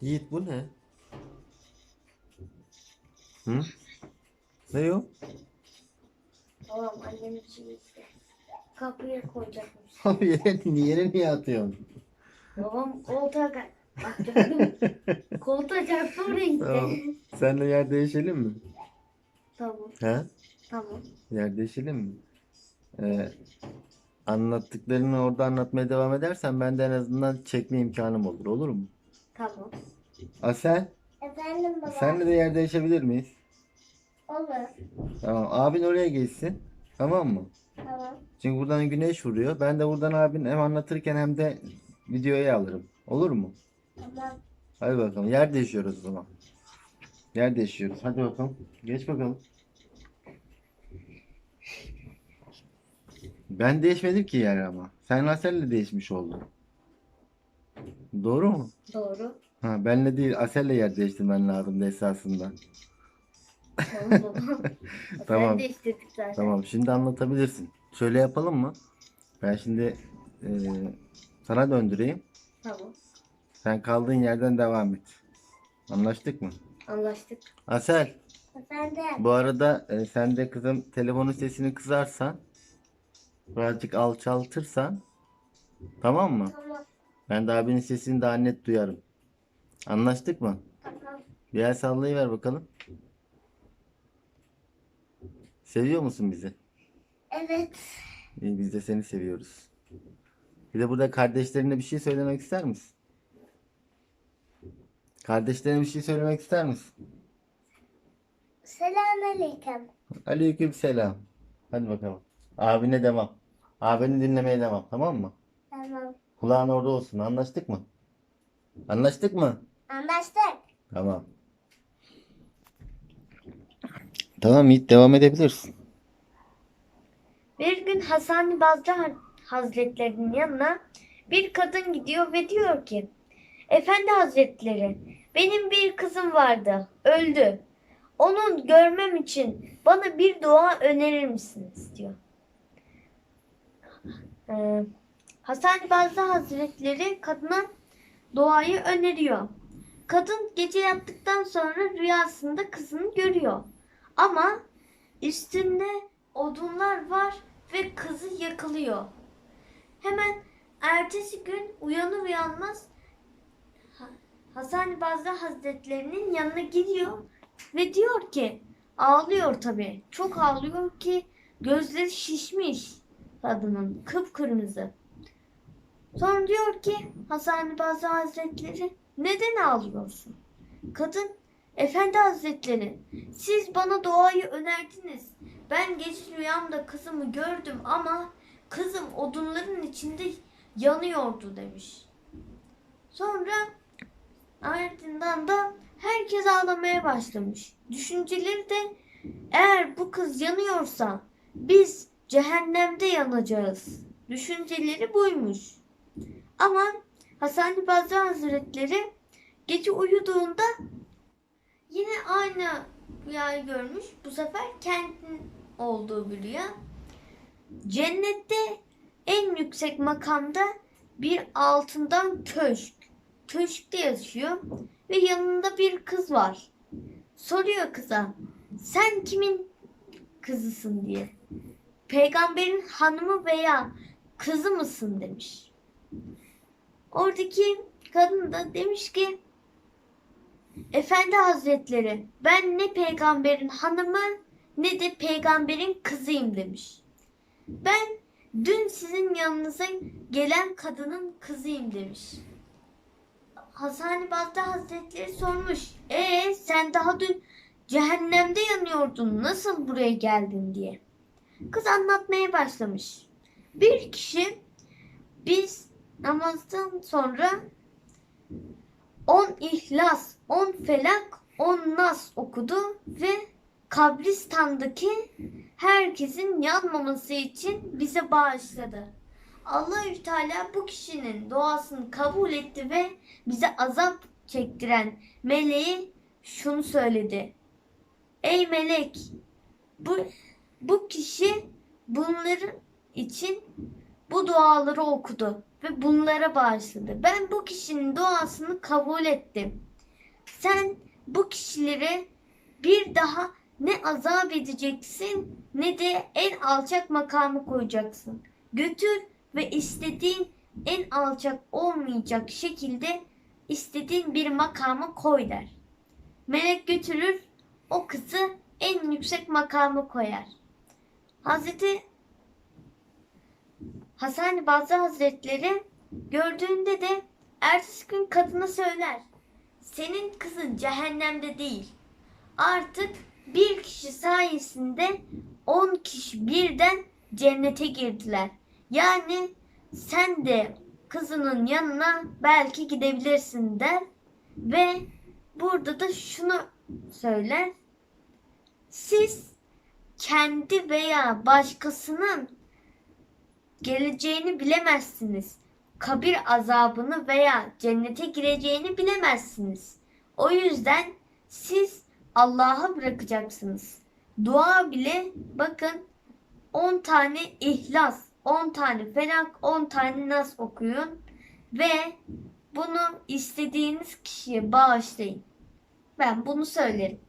Yiğit bu ne? Hı? Ne o? Tamam annem için işte. Kapıya koyacakmış. Abi yere, yere niye atıyorsun? Babam koltuğa gördün mü? Koltuğa çarptı oraya gitti. Tamam. Senle yer değişelim mi? Tamam. He? Tamam. Yer değişelim mi? Ee, anlattıklarını orada anlatmaya devam edersen ben de en azından çekme imkanım olur. Olur mu? Tamam. Asel, Efendim baba. senle de yer değişebilir miyiz? Olur. Tamam. Abin oraya geçsin. Tamam mı? Tamam. Çünkü buradan güneş vuruyor. Ben de buradan abin hem anlatırken hem de videoya alırım. Olur mu? Tamam. Hadi bakalım. Yer değişiyoruz o zaman. Yer değişiyoruz. Hadi bakalım. Geç bakalım. Ben değişmedim ki yer ama. Sen Asel'le değişmiş oldun. Doğru mu? Doğru. Ha, benle değil Asel'le yer değiştirmen lazımdı esasında. Tamam baba. Tamam. Sen değiştirdik zaten. Tamam şimdi anlatabilirsin. Şöyle yapalım mı? Ben şimdi eee, sana döndüreyim. Tamam. Sen kaldığın yerden devam et. Anlaştık mı? Anlaştık. Asel. Efendim. Bu arada e, sen de kızım telefonun sesini kısarsan birazcık alçaltırsan tamam mı? Tamam. Ben de abinin sesini daha net duyarım. Anlaştık mı? Tamam. Bir el sallayıver bakalım. Seviyor musun bizi? Evet. İyi, biz de seni seviyoruz. Bir de burada kardeşlerine bir şey söylemek ister misin? Kardeşlerine bir şey söylemek ister misin? Selamünaleyküm. Aleyküm selam. Hadi bakalım. Abine devam. Abini dinlemeye devam. Tamam mı? Tamam. Kulağın orada olsun. Anlaştık mı? Anlaştık mı? Anlaştık. Tamam. Tamam Yiğit devam edebilirsin. Bir gün Hasan Bazı Hazretlerinin yanına bir kadın gidiyor ve diyor ki Efendi Hazretleri benim bir kızım vardı öldü. Onun görmem için bana bir dua önerir misiniz diyor. Ee, Hasan Bazı Hazretleri kadına duayı öneriyor. Kadın gece yattıktan sonra rüyasında kızını görüyor. Ama üstünde odunlar var ve kızı yakılıyor. Hemen ertesi gün uyanır uyanmaz Ha- Hasan Bazı Hazretlerinin yanına gidiyor ve diyor ki ağlıyor tabii. Çok ağlıyor ki gözleri şişmiş kadının kıpkırmızı. Sonra diyor ki Hasan Bazı Hazretleri neden ağlıyorsun? Kadın Efendi Hazretleri siz bana doğayı önerdiniz. Ben gece rüyamda kızımı gördüm ama kızım odunların içinde yanıyordu demiş. Sonra ardından da herkes ağlamaya başlamış. Düşünceleri de eğer bu kız yanıyorsa biz cehennemde yanacağız. Düşünceleri buymuş. Ama Hasan Bazı Hazretleri gece uyuduğunda yine aynı rüyayı görmüş. Bu sefer kentin olduğu bir rüya. Cennette en yüksek makamda bir altından köşk. Köşkte yaşıyor ve yanında bir kız var. Soruyor kıza sen kimin kızısın diye. Peygamberin hanımı veya kızı mısın demiş. Oradaki kadın da demiş ki Efendi Hazretleri ben ne peygamberin hanımı ne de peygamberin kızıyım demiş. Ben dün sizin yanınıza gelen kadının kızıyım demiş. Hasan Bazda Hazretleri sormuş. E sen daha dün cehennemde yanıyordun nasıl buraya geldin diye. Kız anlatmaya başlamış. Bir kişi biz namazdan sonra 10 İhlas, 10 Felak, 10 Nas okudu ve kabristandaki herkesin yanmaması için bize bağışladı. Allahü Teala bu kişinin duasını kabul etti ve bize azap çektiren meleği şunu söyledi. Ey melek bu, bu kişi bunların için bu duaları okudu ve bunlara bağışladı. Ben bu kişinin duasını kabul ettim. sen bu kişileri bir daha ne azap edeceksin ne de en alçak makamı koyacaksın. Götür ve istediğin en alçak olmayacak şekilde istediğin bir makama koy der. Melek götürür o kızı en yüksek makamı koyar. Hazreti Hasan Bazı Hazretleri gördüğünde de ertesi gün kadına söyler. Senin kızın cehennemde değil. Artık bir kişi sayesinde on kişi birden cennete girdiler. Yani sen de kızının yanına belki gidebilirsin der ve burada da şunu söyler. Siz kendi veya başkasının geleceğini bilemezsiniz. Kabir azabını veya cennete gireceğini bilemezsiniz. O yüzden siz Allah'a bırakacaksınız. Dua bile bakın 10 tane ihlas, 10 tane felak, 10 tane nas okuyun ve bunu istediğiniz kişiye bağışlayın. Ben bunu söylerim.